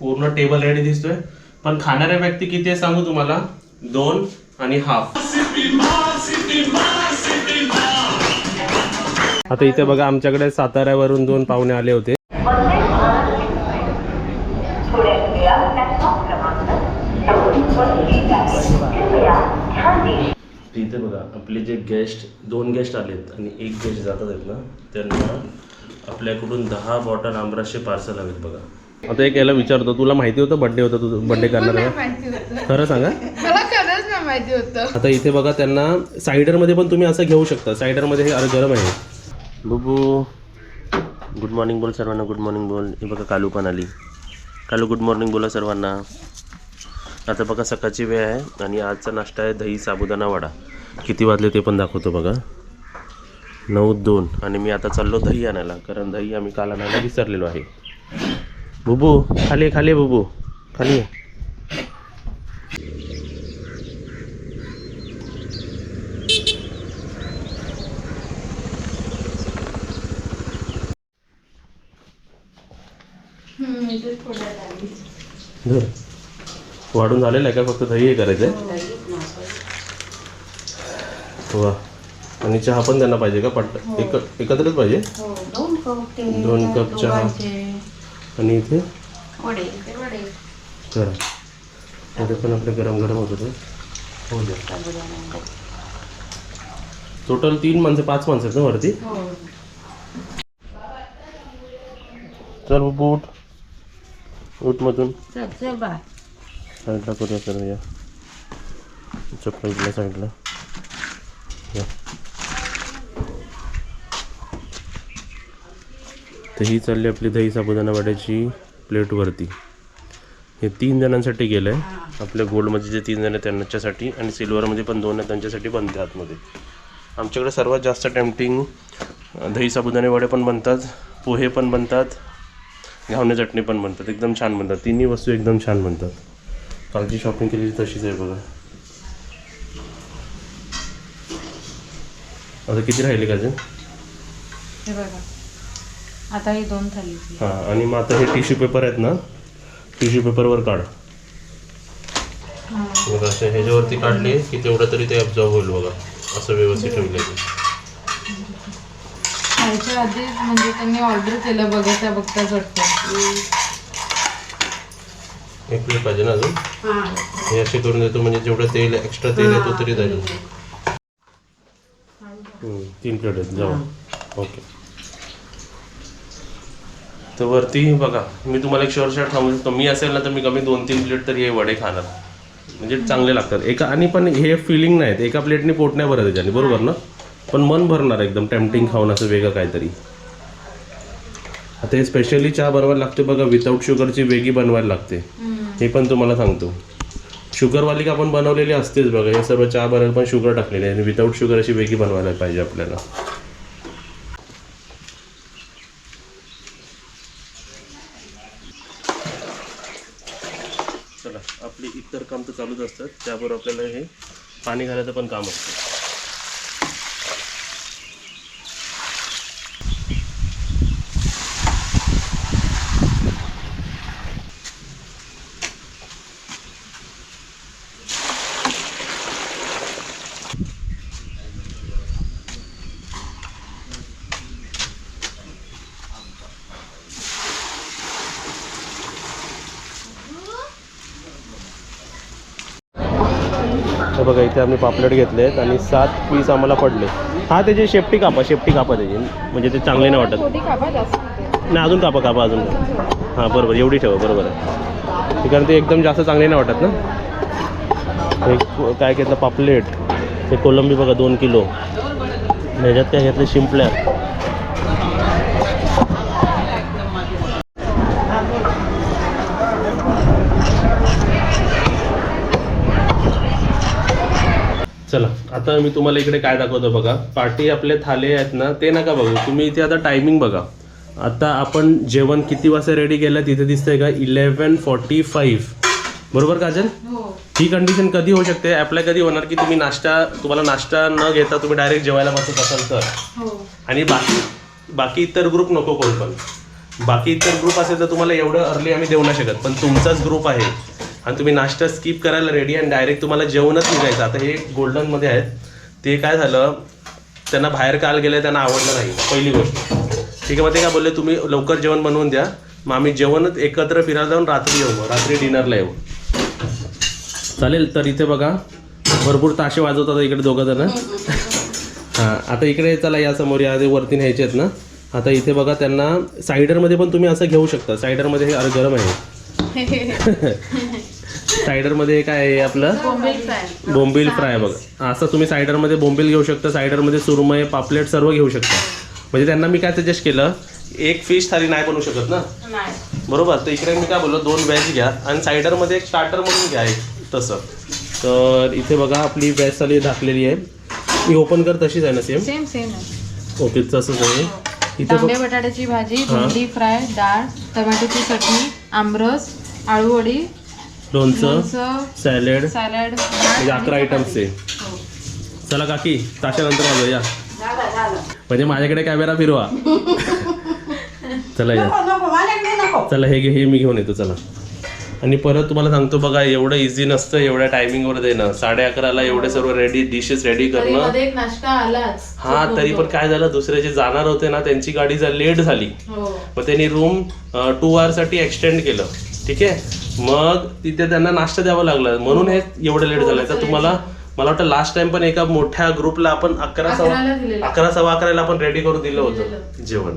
पूर्ण table ready दिसतोय. पण खाणाऱ्या व्यक्ती किती आहे सांगू तुम्हाला? दोन आणि हाफ आता इथे बघा आमच्याकडे साताऱ्यावरून दोन पाहुणे आले होते. इथे बघा आपले जे गेस्ट दोन गेस्ट आलेत आणि एक गेस्ट जातात आहेत ना त्यांना आपल्याकडून दहा बॉटल आमराशे पार्सल हवेत बघा. आता एक याला विचारतो तुला माहिती होतं बड्डे होता तू बड्डे करणार? आहे खरं सांगा. मला खरंच नाही माहिती होतं. आता इथे बघा त्यांना सायडरमध्ये पण तुम्ही असं घेऊ शकता. सायडरमध्ये हे अरे गरम आहे. बुबू गुड मॉर्निंग बोल सर्वांना गुड मॉर्निंग बोल. हे बघा कालू पण आली. कालू गुड मॉर्निंग बोला सर्वांना. आता बघा सकाळची वेळ आहे आणि आजचा नाश्ता आहे दही साबुदाणा वडा. किती वाजले ते पण दाखवतो बघा. नऊ दोन. आणि मी आता चाललो दही आणायला कारण दही आम्ही काल आणायला विसरलेलो आहे. बुबू खाली खाली बुबू खाली वाढून झालेलं आहे का? फक्त दही हे करायचं आहे. वा. आणि चहा पण त्यांना पाहिजे का? पट एक एकत्रच पाहिजे? कप दोन कप चहा. आणि इथे? ते वडे. पण आपले गरम गरम होत होते हो टोटल तीन माणसं पाच माणसं आहेत ना वरती? हो. चल बाबू उठ. उठ मधून. चल चल बा साईडला करूया करूया. चप्पल इकडल्या साईडला. या. तर ही चालली आपली दही साबुदाणा वड्याची प्लेटवरती हे तीन जणांसाठी गेलं आहे आपल्या गोल्डमध्ये जे तीन जण आहेत त्यांच्यासाठी आणि सिल्वरमध्ये पण दोन आहेत त्यांच्यासाठी बनते आतमध्ये. आमच्याकडे सर्वात जास्त टेम्पटिंग दही साबुदाणे वडे पण बनतात पोहे पण बनतात घावणे चटणी पण बनतात. एकदम छान बनतात. तिन्ही वस्तू एकदम छान बनतात. कालची शॉपिंग केलेली तशीच आहे बघा. आता किती राहिले का बघा. आता ही दोन थाली हां आणि मग आता हे टिश्यू पेपर आहेत ना टिश्यू पेपरवर काढ. मग असं ह्याच्यावरती काढले की तेवढं तरी ते अब्झॉर्व होईल बघा. असं व्यवस्थित ठेवलं खायच्या आधीच म्हणजे त्यांनी ऑर्डर केलं बघायच्या बघताच वाटतं. एक प्लेट पाहिजे ना अजून? हे. असे करून देतो म्हणजे जेवढं तेल एक्स्ट्रा तेल आहे तो तरी जाईल. तीन प्लेट आहेत जाऊ. ओके. तर वरती बघा मी तुम्हाला एक शॉर्ट शॉर्ट सांगू शकतो मी असेल ना तर मी कमी दोन तीन प्लेट तरी हे वडे खाणार. म्हणजे चांगले लागतात. एका आणि पण हे फिलिंग नाहीत. एका प्लेटने पोट नाही भरत त्याच्याने बरोबर ना? पण मन भरणार एकदम टेम्पटिंग खाऊन असं वेगळं काहीतरी. आता हे स्पेशली चहा बनवायला लागते बघा विदाऊट शुगरची वेगळी बनवायला लागते. हे पण तुम्हाला सांगतो. शुगरवाली का आपण बनवलेली असतेच बघा हे सर्व चहा बनवायला पण शुगर टाकलेली आहे. आणि विदाऊट शुगर अशी वेगळी बनवायला पाहिजे आपल्याला चला आपली इतर काम तर चालूच असतात त्याबरोबर आपल्याला हे पाणी घालायचं पण काम असतं. बघा इथे आम्ही पापलेट घेतले आहेत आणि सात पीस आम्हाला पडले. हा त्याची शेपटी कापा शेपटी कापा त्याची. म्हणजे ते चांगले नाही वाटत. नाही अजून कापा कापा अजून. हां बरोबर एवढी ठेवा बरोबर आहे. कारण ते एकदम जास्त चांगले नाही वाटत ना? एक काय घेतलं पापलेट. ते कोलंबी बघा दोन किलो. ह्याच्यात काय घेतले शिंपल्या चला आता मी तुम्हाला इकडे काय दाखवतो बघा. पार्टी आपले थाले आहेत ना ते नका बघू. तुम्ही इथे आता टायमिंग बघा. आता आपण जेवण किती वाजता रेडी केलं तिथे दिसतंय का? इलेवन फॉर्टी फाईव्ह बरोबर काजल हो. ही कंडिशन कधी होऊ शकते? अप्लाय कधी होणार की तुम्ही नाश्ता तुम्हाला नाश्ता न घेता तुम्ही डायरेक्ट जेवायला बसत असाल तर? हो. आणि बाकी बाकी इतर ग्रुप नको कोण पण. बाकी इतर ग्रुप असेल तर तुम्हाला एवढं अर्ली आम्ही देऊ नाही शकत. पण तुमचाच ग्रुप आहे. आणि तुम्ही नाश्ता स्किप करायला रेडी आणि डायरेक्ट तुम्हाला जेवणच निघायचं. आता हे गोल्डनमध्ये आहेत. ते काय झालं त्यांना बाहेर काल गेले त्यांना आवडलं नाही. पहिली गोष्ट. ठीक आहे मग ते काय बोलले तुम्ही लवकर जेवण बनवून द्या. मग आम्ही जेवणच एकत्र फिरायला जाऊन रात्री येऊ मग रात्री डिनरला येऊ. चालेल तर इथे बघा भरपूर ताशे वाजवतात इकडे दोघं जण. हां आता इकडे चला या समोर या वरती न्यायचे आहेत ना. आता इथे बघा त्यांना सायडरमध्ये पण तुम्ही असं घेऊ शकता. सायडरमध्ये हे गरम आहे. सायडरमध्ये काय आहे आपलं? बोंबील फ्राय. बघा. असं तुम्ही सायडरमध्ये बोंबील घेऊ शकता सायडरमध्ये सुरमई पापलेट सर्व घेऊ शकता. म्हणजे त्यांना मी काय सजेस्ट केलं एक फिश थाली नाही बनवू शकत ना? बरोबर? तर इकडे मी काय बोललो दोन व्हेज घ्या. आणि सायडरमध्ये एक स्टार्टर म्हणून घ्या एक तसं. तर इथे बघा आपली व्हेज थाली दाखलेली आहे. मी ओपन कर तशीच आहे ना सेम सेम सेम ओके तसंच आहे. इथे बघ तांबे बटाट्याची भाजी हा. भेंडी फ्राय डाळ टोमॅटोची चटणी आमरस आळूवडी लोणचं सॅलेड सॅलड म्हणजे अकरा आयटम्स आहे. चला काकी ताशानंतर आलो या म्हणजे माझ्याकडे कॅमेरा फिरवा. चला या. चला हे घे हे मी घेऊन येतो चला. आणि परत तुम्हाला सांगतो बघा एवढं इझी नसतं एवढ्या टायमिंगवर देणं. साडे अकराला एवढे सर्व रेडी डिशेस रेडी करणं. मध्ये एक नाश्ता आलाच. हा तरी पण काय झालं दुसरे जे जाणार होते ना त्यांची गाडी जर लेट झाली हो. मग त्यांनी रूम टू साठी एक्सटेंड केलं. ठीक आहे? मग तिथे त्यांना नाश्ता द्यावा लागला. म्हणून हे एवढं लेट झालं तर तुम्हाला मला वाटतं लास्ट टाइम पण एका मोठ्या ग्रुपला आपण अकरा सव्वा अकरा सव्वा अकराला आपण रेडी करून दिलं होतं जेवण.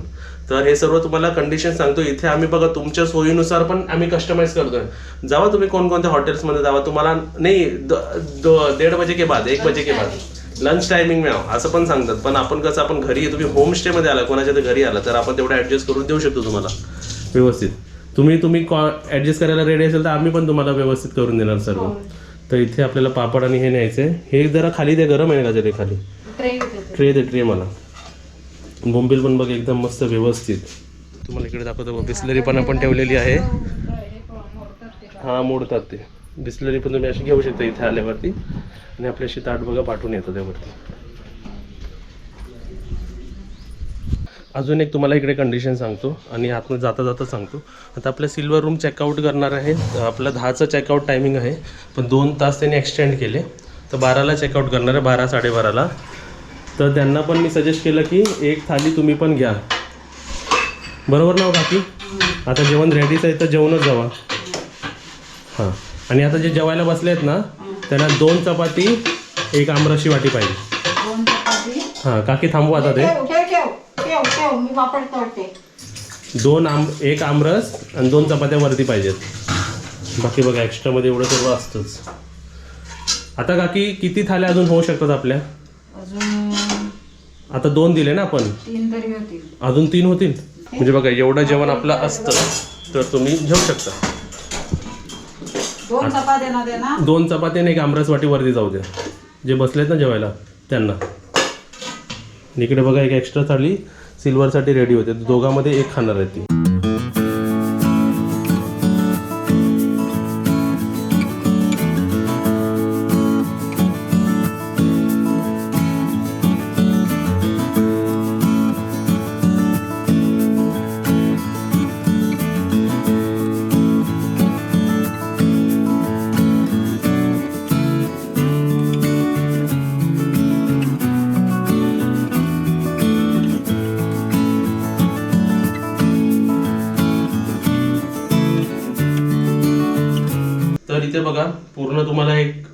तर हे सर्व तुम्हाला कंडिशन सांगतो. इथे आम्ही बघा तुमच्या सोयीनुसार पण आम्ही कस्टमाइज करतोय. जावा तुम्ही कोणकोणत्या हॉटेल्समध्ये जावा. तुम्हाला नाही दीड बजे के बाद एक बजे के बाद. लंच टायमिंग मिळाव असं पण सांगतात. पण आपण कसं आपण घरी तुम्ही होमस्टे मध्ये आला कोणाच्या तर घरी आला तर आपण तेवढं ऍडजस्ट करून देऊ शकतो तुम्हाला. व्यवस्थित. तुम्ही तुम्ही ऍडजस्ट करायला रेडी असेल तर आम्ही पण तुम्हाला व्यवस्थित करून देणार सर्व. तर इथे आपल्याला पापड आणि हे न्यायचंय. हे जरा खाली ते गरम आहे का जरा खाली. ट्रे दे ट्रे मला. बोंबील पण बघ एकदम मस्त व्यवस्थित. तुम्हाला इकडे दाखवतो बघ बिस्लरी पण आपण ठेवलेली आहे. हा मोडतात ते. बिस्लरी पण तुम्ही अशी घेऊ शकता इथे आल्यावरती. आणि आपल्याशी ताट बघा पाठवून येतं त्यावरती. अजून एक तुम्हाला इकडे कंडिशन सांगतो आणि आतमध्ये जाता जाता सांगतो. आता आपल्या सिल्वर रूम चेकआउट करणार आहे. आपलं दहाचं चेकआउट टायमिंग आहे. पण दोन तास त्यांनी एक्सटेंड केले. तर बाराला चेकआउट करणार आहे बारा साडेबाराला. तर त्यांना पण मी सजेस्ट केलं की एक थाली तुम्ही पण घ्या. बरोबर ना हो काकी? आता जेवण रेडीच आहे तर जेवणच जावा. हां. आणि आता जे जेवायला बसले आहेत ना त्यांना दोन चपाती एक आमरशी वाटी पाहिजे. हां काकी थांबू आता ते ठेव ठेव ठेव ठेव ठेव मी पापड तळते दोन आम एक आमरस आणि दोन चपात्या वरती पाहिजेत. बाकी बघा एक्स्ट्रामध्ये एवढं सर्व असतंच. आता काकी किती थाल्या अजून होऊ शकतात आपल्या? अजून आता दोन दिले ना आपण? तीन तरी होतील. अजून तीन होतील? म्हणजे बघा एवढं जेवण आपलं असतं तर तुम्ही घेऊ शकता. दोन चपात्या ना दोन चपाती आणि एक आमरस वाटी वरती जाऊ द्या. जे बसलेत ना जेवायला त्यांना. इकडे बघा एक एक्स्ट्रा थाळी सिल्वरसाठी रेडी होते. दोघांमध्ये एक खाणार आहे ती. तर इथे बघा पूर्ण तुम्हाला एक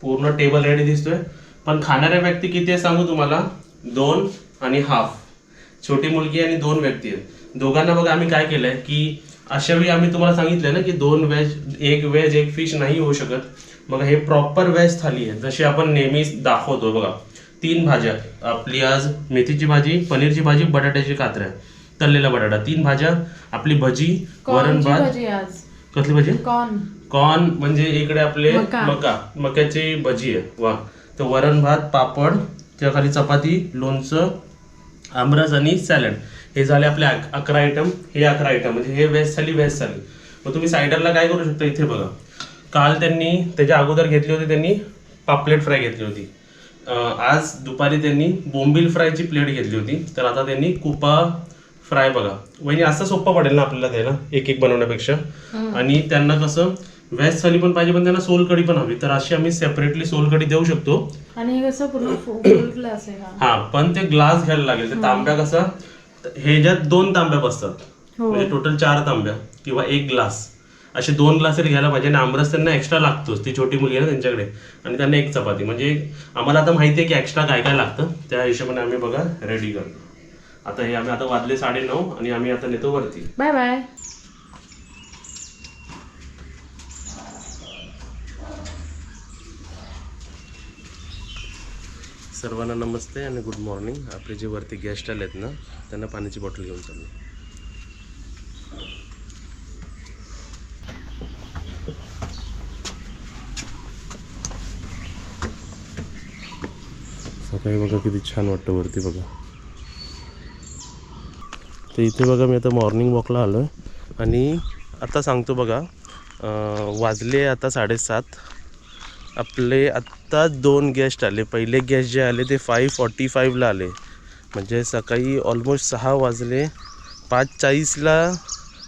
पूर्ण टेबल रेडी दिसतोय. पण खाणाऱ्या व्यक्ती किती आहे सांगू तुम्हाला? दोन आणि हाफ छोटी मुलगी आणि दोन व्यक्ती आहेत. दोघांना बघा आम्ही काय केलंय की अशा वेळी आम्ही तुम्हाला सांगितलंय ना की दोन व्हेज एक व्हेज एक फिश नाही होऊ शकत. बघा हे प्रॉपर व्हेज थाली आहे. जशी आपण नेहमीच दाखवतो बघा. तीन भाज्या. आपली आज मेथीची भाजी पनीरची भाजी बटाट्याची कात्र्या तळलेला बटाटा. तीन भाज्या. आपली भजी वरण भात. कसली भाजी? कॉर्न. कॉर्न म्हणजे इकडे आपले मका. मका. मक्याची भजी आहे. वा. तर वरण भात पापड त्या खाली चपाती लोणचं आमरस आणि सॅलड. हे झाले आपले अक- अकरा आयटम हे अकरा आयटम म्हणजे हे व्हेज थाली व्हेज थाली मग तुम्ही सायडरला काय करू शकता इथे बघा. काल त्यांनी त्याच्या अगोदर घेतली होती त्यांनी पापलेट फ्राय घेतली होती. अं, आज दुपारी त्यांनी बोंबील फ्रायची प्लेट घेतली होती. तर आता त्यांनी कुपा फ्राय बघा. वहिनी असं सोपं पडेल ना आपल्याला द्यायला? एक एक बनवण्यापेक्षा आणि त्यांना कसं व्हेज थाली पण पाहिजे पण त्यांना सोलकढी पण हवी. तर अशी आम्ही सेपरेटली सोलकढी देऊ शकतो. आणि हे कसं पूर्ण फुल ग्लास आहे हा. हा पण ते ग्लास घ्यायला लागेल. ते तांब्या कसा ह्याच्यात दोन तांब्या बसतात म्हणजे टोटल चार तांब्या किंवा एक ग्लास असे दोन ग्लास तरी घ्यायला पाहिजे. आणि आमरस त्यांना एक्स्ट्रा लागतोच. ती छोटी मुलगी आहे ना त्यांच्याकडे. आणि त्यांना एक चपाती. म्हणजे आम्हाला आता माहिती आहे की एक्स्ट्रा काय काय लागतं. त्या हिशोबाने आम्ही बघा रेडी करतो. आता हे आम्ही आता वाजले साडे नऊ आणि आम्ही आता नेतो वरती. बाय बाय सर्वांना नमस्ते आणि गुड मॉर्निंग आपले जे वरती गेस्ट आले आहेत ना त्यांना पाण्याची बॉटल घेऊन चाललो. सकाळी बघा किती छान वाटतं वरती बघा. तर इथे बघा मी आता मॉर्निंग वॉकला आलो आहे आणि आता सांगतो बघा वाजले आता साडेसात. आपले आत्ता दोन गेस्ट आले. पहिले गेस्ट जे आले ते फाईव्ह फॉर्टी फाईव्हला आले. म्हणजे सकाळी ऑलमोस्ट सहा वाजले. पाच चाळीसला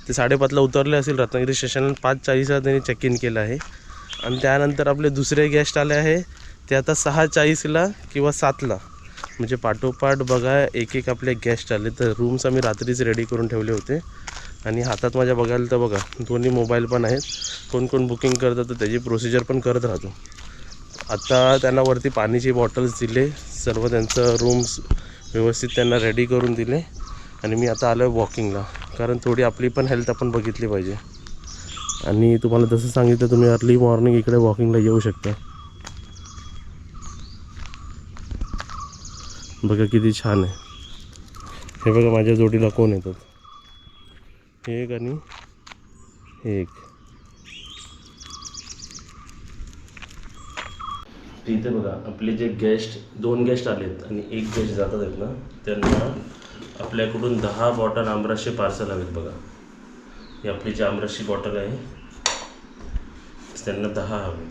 ते साडेपाचला उतरले असेल रत्नागिरी स्टेशनला पाच चाळीसला त्यांनी चेक इन केलं आहे. आणि त्यानंतर आपले दुसरे गेस्ट आले आहे. ते आता सहा चाळीसला किंवा सातला. म्हणजे पाठोपाठ बघा एक एक आपले गेस्ट आले. तर रूम्स आम्ही रात्रीच रेडी करून ठेवले होते. आणि हातात माझ्या बघायला तर बघा दोन्ही मोबाईल पण आहेत. कोण कोण बुकिंग करतं तर त्याची प्रोसिजर पण करत राहतो. आता त्यांना वरती पाण्याची बॉटल्स दिले. सर्व त्यांचं रूम्स व्यवस्थित त्यांना रेडी करून दिले. आणि मी आता आलो आहे वॉकिंगला कारण थोडी आपली पण हेल्थ आपण बघितली पाहिजे. आणि तुम्हाला जसं सांगितलं तुम्ही अर्ली मॉर्निंग इकडे वॉकिंगला येऊ शकता. बघा किती छान आहे. हे बघा माझ्या जोडीला कोण येतात? हे एक आणि हे एक. इथे बघा आपले जे गेस्ट दोन गेस्ट आलेत आणि एक गेस्ट जातात आहेत ना त्यांना आपल्याकडून दहा बॉटल आमरसचे पार्सल हवेत बघा. ही आपली जी आमरसची बॉटल आहे त्यांना दहा हवे.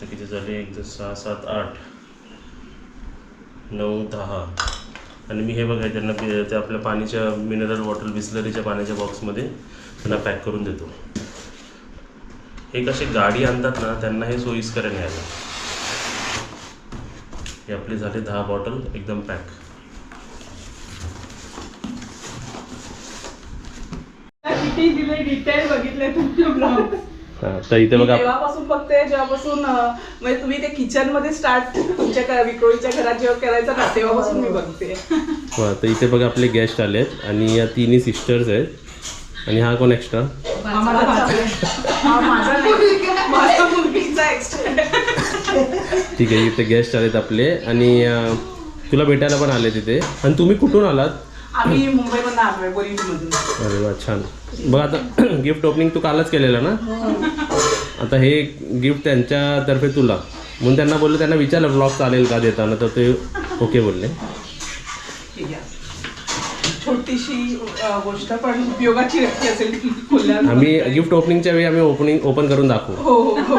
तर किती झाले? एक दोन सहा सात आठ नऊ दहा. आणि मी हे बघा त्यांना ते आपल्या पाणीच्या मिनरल वॉटर बिस्लरीच्या पाण्याच्या बॉक्समध्ये त्यांना पॅक करून देतो. हे कसे गाडी आणतात ना त्यांना हे सोयीस्कर न्यायला. हे आपले झाले दहा बॉटल एकदम पॅक किती दिले डिटेल बघितले तुमचे ब्लॉग हां तर इथे बघा तेव्हापासून बघते जेव्हापासून अं, म्हणजे तुम्ही ते किचनमध्ये स्टार्ट तुमच्या विक्रोळीच्या घरात जेव्हा करायचं ना तेव्हापासून मी बघते. वा, तर इथे बघा आपले गेस्ट आले आहेत आणि या तिन्ही सिस्टर्स आहेत. आणि हा कोण एक्स्ट्रा आम्हाला हा माझा मुलगीचा एक्स्ट्रा ठीक आहे इथे गेस्ट आलेत आपले. आणि तुला भेटायला पण आले तिथे. आणि तुम्ही कुठून आलात? आम्ही मुंबईमधून आलोय बोरिवलीमधून. अरे वा छान. बघ आता गिफ्ट ओपनिंग तू कालच केलेलं ना? आता हे गिफ्ट त्यांच्यातर्फे तुला. म्हणून त्यांना बोललो त्यांना विचारलं ब्लॉग चालेल का देताना? तर ते ओके बोलले. छोटीशी गोष्ट पण उपयोगाची असेल आम्ही गिफ्ट ओपनिंगच्या वेळी आम्ही ओपनिंग ओपन करून दाखवू. हो हो हो.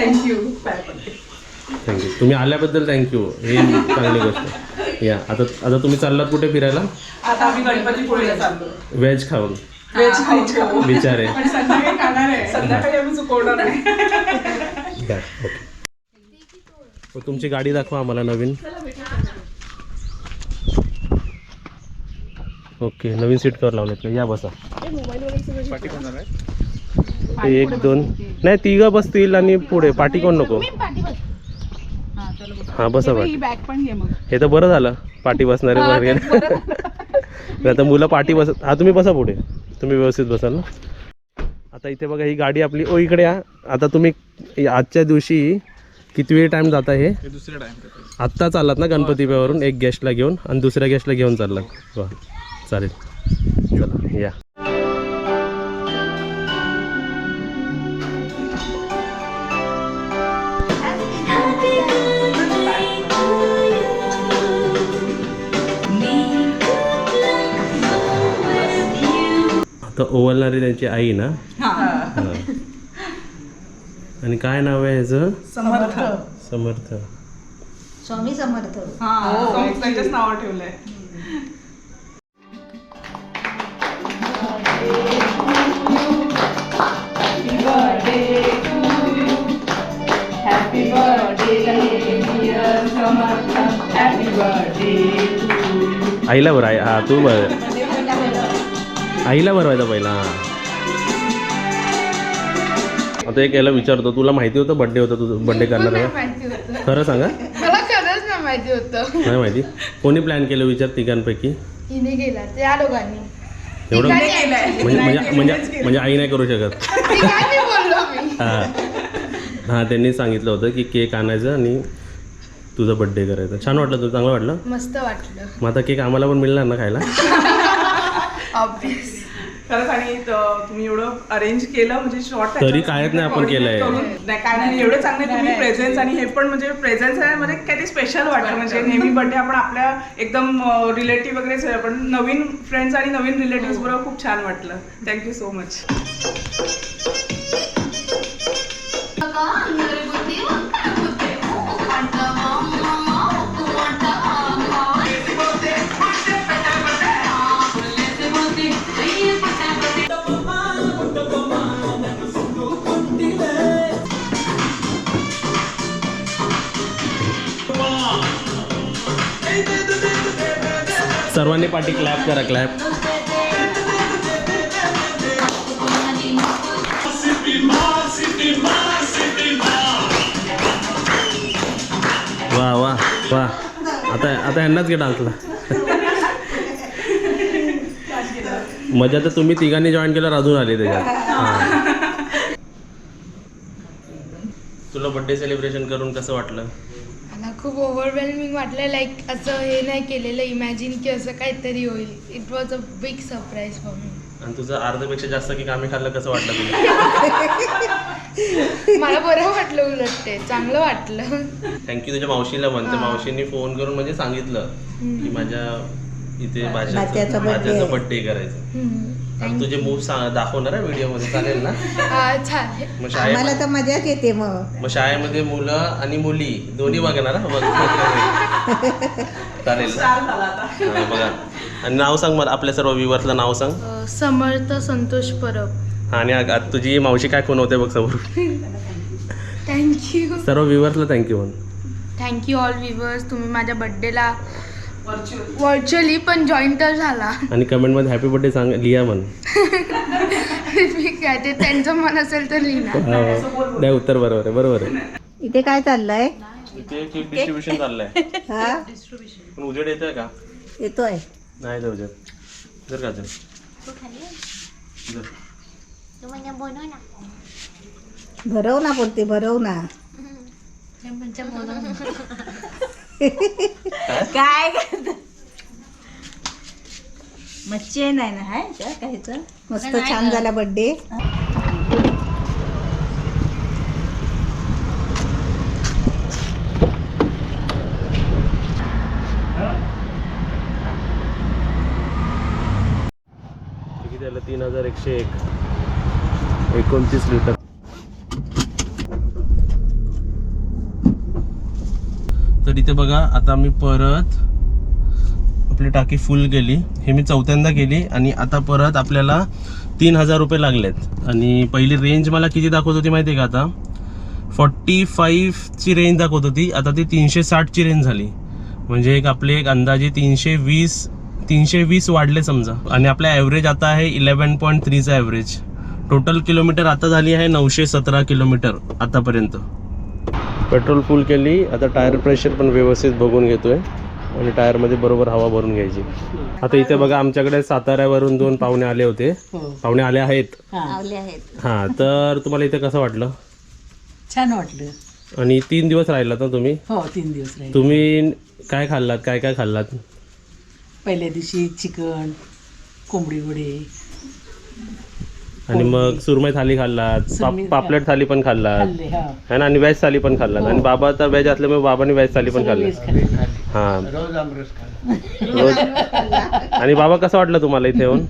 थँक्यू थँक्यू तुम्ही आल्याबद्दल थँक्यू हे चांगली गोष्ट. या आता आता तुम्ही चाललात कुठे फिरायला? आता आम्ही गणपतीपुळेला चाललो. व्हेज खाऊन. व्हेज संध्याकाळी खाणार आहे. संध्याकाळी आम्ही चुकवणार नाही. द्या ओके. हो, तुमची गाडी दाखवा आम्हाला नवीन. ओके नवीन सीट कवर लावलेत का? या बसा. एक दोन. नाही तिघं बसतील आणि पुढे. पाठी कोण नको? हा बसा पाठी. हे तर बरं झालं. पाठी बसणारे वर गेले. नाही आता मुलं पाठी बसत हा तुम्ही बसा पुढे. तुम्ही व्यवस्थित बसाल ना. आता इथे बघा ही गाडी आपली ओ इकडे या. आता तुम्ही आजच्या दिवशी किती वेळ टाइम जाता हे? आत्ता चाललात ना गणपतीवरून एक गेस्टला घेऊन आणि दुसऱ्या गेस्टला घेऊन चाललात. वा चालेल. चला या. तर ओवलणारी त्यांची आई ना? आणि काय नाव आहे ह्याचं? समर्थ. समर्थ. स्वामी समर्थ. हो. हो, नाव ठेवलंय. आईला बरं आई हा तू बरं. आईला बरवायचा पहिला. हा आता एक याला विचारतो तुला माहिती होतं बड्डे होता तुझं बड्डे करणार आहे? का? माहिती होतं. खरं सांगा. मला खरंच नाही माहिती होतं. नाही माहिती. कोणी प्लॅन केलं विचार तिघांपैकी? हिने गेला त्या दोघांनी. एवढं. म्हणजे म्हणजे म्हणजे म्हणजे आई नाही करू शकत. हां. हां त्यांनी सांगितलं होतं की केक आणायचं आणि तुझा बड्डे करायचा. छान वाटलं तुला चांगलं वाटलं? मस्त वाटलं. मग आता केक आम्हाला पण मिळणार ना खायला? ऑब्विस खरंच आणि त- तुम्ही एवढं अरेंज केलं म्हणजे शॉर्ट तरी कायच नाही आपण केलंय. नाही काय नाही एवढे चांगले तुम्ही प्रेझेन्स आणि हे पण म्हणजे प्रेझेन्स आहे म्हणजे काय ते स्पेशल वाटतं. म्हणजे नेहमी बर्थडे आपण आपल्या एकदम रिलेटिव्ह वगैरेच पण नवीन फ्रेंड्स आणि नवीन रिलेटिव्ह बरोबर खूप छान वाटलं. थँक्यू सो मच सर्वांनी पाठी क्लॅप करा क्लॅप वा वा वा. आता आता यांनाच घे डान्सला मजा तर तुम्ही तिघांनी जॉईन केल्यावर अजून आली त्याच्यात. तुला बड्डे सेलिब्रेशन करून कसं वाटलं? खूप ओव्हरवेल्मिंग वाटलं लाईक असं हे नाही केलेलं इमॅजिन की असं काहीतरी होईल. It was a big surprise for me आणि तुझं अर्धपेक्षा जास्त की आम्ही खाल्लं कसं वाटलं तुला? मला बरं वाटलं उलट ते. चांगलं वाटलं. थँक्यू तुझ्या मावशीला म्हणते मावशीने फोन करून म्हणजे सांगितलं की माझ्या इथे भाच्याचा भाच्याचा birthday भाच्याचा आहे. बर्थडे करायचं. हम्म. आणि तुझे मूव दाखवणार आहे व्हिडिओमध्ये चालेल ना? मग शाळेमध्ये तर मजाच येते मग. मग शाळेमध्ये मुलं आणि मुली दोन्ही बघणार हा? बघ. चालेल. ना? छान झाला आता. हा, बघा. आणि नाव सांग मला आपल्या सर्व व्ह्युअर्सला नाव सांग. अ, समर्थ संतोष परब. आणि आ- आ- तुझी मावशी काय फोन होते बघ समोर. थँक्यू सर्व व्ह्युअर्सला थँक्यू म्हण. थँक्यू ऑल व्हिवर्स तुम्ही माझ्या बड्डेला व्हर्च्युअल पण जॉईन तर झाला. आणि कमेंटमध्ये हॅपी बर्थडे सांग लिहा म्हण. काय ते त्यांचं मन असेल तर लिहिणार. हा. नाही उत्तर बरोबर आहे बरोबर आहे. इथे काय चाललंय? इथे केक डिस्ट्रीब्युशन चाललंय. हा? पण उजेड येतोय का? येतोय. नाही जाऊ जर जर का जर भरव ना पुरती भरव ना. काय मच्छी नाही ना हाय का कायचं मस्त छान झाला आलं तीन हजार एकशे एक. एकोणतीस लिटर. तर इथे बघा आता मी परत आपली टाकी फुल केली. हे मी चौथ्यांदा केली आणि आता परत आपल्याला तीन हजार रुपये लागलेत. आणि पहिली रेंज मला किती दाखवत होती माहिती आहे का आता? फॉर्टी फाईव्हची रेंज दाखवत होती. आता ती तीनशे साठची रेंज झाली. म्हणजे एक आपले एक अंदाजे तीनशे वीस तीनशे वीस वाढले समजा. आणि आपला ॲव्हरेज आता आहे इलेवन पॉईंट थ्रीचा ॲव्हरेज टोटल किलोमीटर आता झाली आहे नऊशे सतरा किलोमीटर आतापर्यंत. पेट्रोल फुल केली आता टायर प्रेशर पण व्यवस्थित बघून घेतोय. आणि टायरमध्ये बरोबर हवा भरून घ्यायची. आता इथे बघा आमच्याकडे साताऱ्यावरून दोन पाहुणे आले होते. पाहुणे आले आहेत. हां तर तुम्हाला इथे कसं वाटलं? छान वाटलं. आणि तीन दिवस राहिलात ना तुम्ही? हो तीन दिवस राहिले. तुम्ही काय खाल्लात? काय काय खाल्लात? पहिल्या दिवशी चिकन कोंबडी वडे आणि मग सुरमई थाली खाल्लात पाप- सुरमई- पापलेट थाली पण खाल्लात. खाल्ले हा. है ना? आणि व्हेज थाली पण खाल्लात. आणि बाबा आता व्हेज असल्यामुळे बाबांनी व्हेज थाली पण खाल्ले. हां. रोज आणि बाबा कसं वाटलं तुम्हाला इथे येऊन?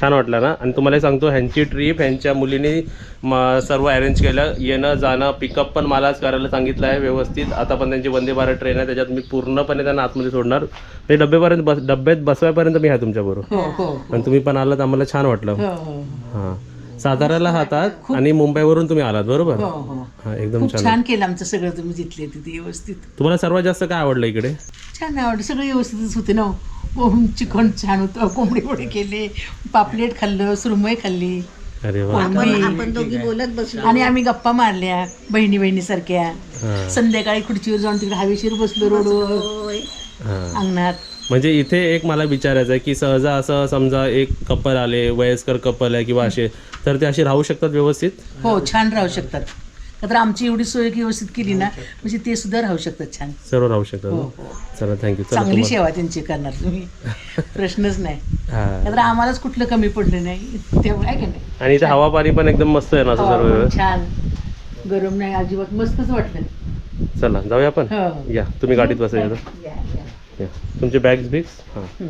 छान वाटलं ना? आणि तुम्हाला सांगतो ह्यांची ट्रिप ह्यांच्या मुलीने म- सर्व अरेंज केलं. येणं जाणं पिकअप पण मलाच करायला सांगितलं आहे व्यवस्थित. आता पण त्यांची वंदे भारत ट्रेन आहे त्याच्यात मी पूर्णपणे त्यांना आतमध्ये सोडणार. ते डब्यापर्यंत बस डब्यात बसवायपर्यंत मी आहे तुमच्याबरोबर. हो हो आणि तुम्ही पण आलात आम्हाला छान वाटलं. हो हो. हां. साताऱ्याला राहतात आणि मुंबईवरून तुम्ही आलात बरोबर? हो हो. हां एकदम छान. केलं आमचं सगळं तुम्ही जिथले तिथे व्यवस्थित. तुम्हाला सर्वात जास्त काय आवडलं इकडे? छान आवडलं सगळं व्यवस्थितच होते ना पोहून चिकन छान होतं? कोंबडी वडे केले पापलेट खाल्लं सुरमई खाल्ली. अरे वा. आपण कोळंबी. आपण दोघी बोलत बसलो. आणि आम्ही गप्पा मारल्या बहिणी बहिणी सारख्या हा, संध्याकाळी खुर्चीवर जाऊन तिकडे हवेशीर बसलो रोडवर. हा. अंगणात. म्हणजे इथे एक मला विचारायचं आहे की सहजा असं समजा एक कपल आले वयस्कर कपल आहे किंवा असे तर ते असे राहू शकतात व्यवस्थित? हो छान राहू शकतात. का तर आमची एवढी सोय व्यवस्थित केली ना म्हणजे ते सुद्धा राहू शकतात छान. सर्व राहू शकतात हो ना? हो. चला थँक्यू चला चांगली सेवा त्यांची करणार तुम्ही. प्रश्नच नाही. हा. का तर आम्हालाच कुठलं कमी पडलं नाही. तेवढं आहे का नाही? आणि इथे हवा पाणी पण एकदम मस्त आहे ना असं सर्व हो, व्यवस्थित. छान. गरम नाही अजिबात मस्तच वाटलं. चला जाऊया आपण? हो. या तुम्ही गाडीत बसायचं या, या. या. तुमचे बॅग्स बिग्स हां.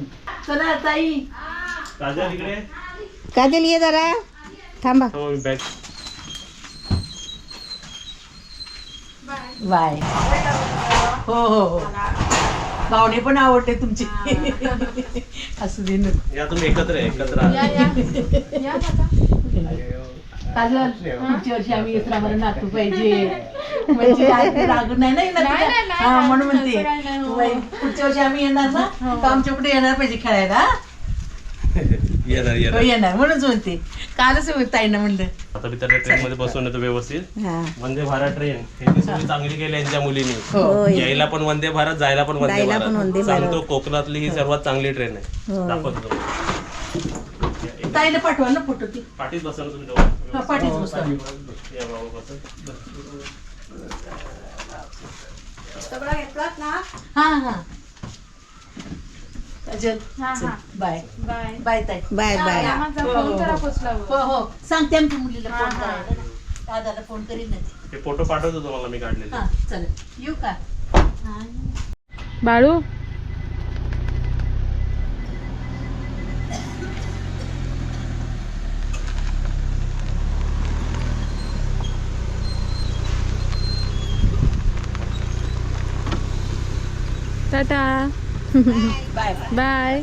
चला ताई. काजल ये जरा. थांबा. Bag bye. हो हो हो. पाहुणे पण आवडते तुमची. असू दे ना. या तुम्ही एकत्र आहे, एकत्र. काजल पुढच्या वर्षी आम्ही येतो आम्हाला नातू पाहिजे. म्हणजे आज राग नाही ना येणार तुला? हा म्हणून म्हणते. बाई, पुढच्या वर्षी आम्ही येणार ना तर आमच्या पुढे येणार पाहिजे खेळायला. हा? येणार हो, येणार. येणार म्हणूनच म्हणते. कालच ताईनं म्हणलं. आता मी त्याला ट्रेन मध्ये बसून येतो व्यवस्थित. हा. वंदे भारत ट्रेन सोय चांगली केली यांच्या मुलींनी. हो. होय यायला पण वंदे भारत जायला पण वंदे जायला पण वंदे भारत भारत. सांगतो कोकणातली ही सर्वात चांगली ट्रेन आहे. होय. दाखवतो. तुम्हाला. ताईला पाठवा ना फोटो ती. पाठीत बसा ना तुम्ही दोघं. हा, पाठीच बसतो आम्ही. या बाबा बसा. हा हा. चल, बाय. बाय. ताई. Bye bye. हो हो सांगते आमच्या मुलीला फोन करायला. ना. दादाला फोन करीन ना ती. हे फोटो पाठवतो तुम्हाला मी काढलेले. हा चालेल येऊ का? Balu? Tata. Bye. Bye.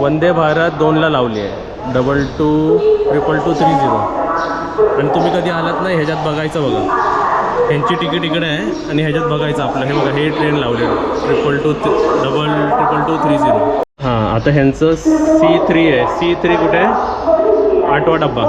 Vande Bharat दोनला लावली आहे. Double two triple two three zero. आणि तुम्ही कधी आलात नाही ह्याच्यात बघायचं बघा. ह्यांची तिकीट इकडे आहे आणि ह्याच्यात बघायचं आपलं. हे बघा हे ट्रेन लावले triple two double triple two three zero. हां आता ह्यांचं सी थ्री आहे. सी थ्री कुठे आहे? आठवा डब्बा.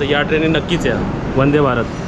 तर या ट्रेने नक्कीच या. वंदे भारत.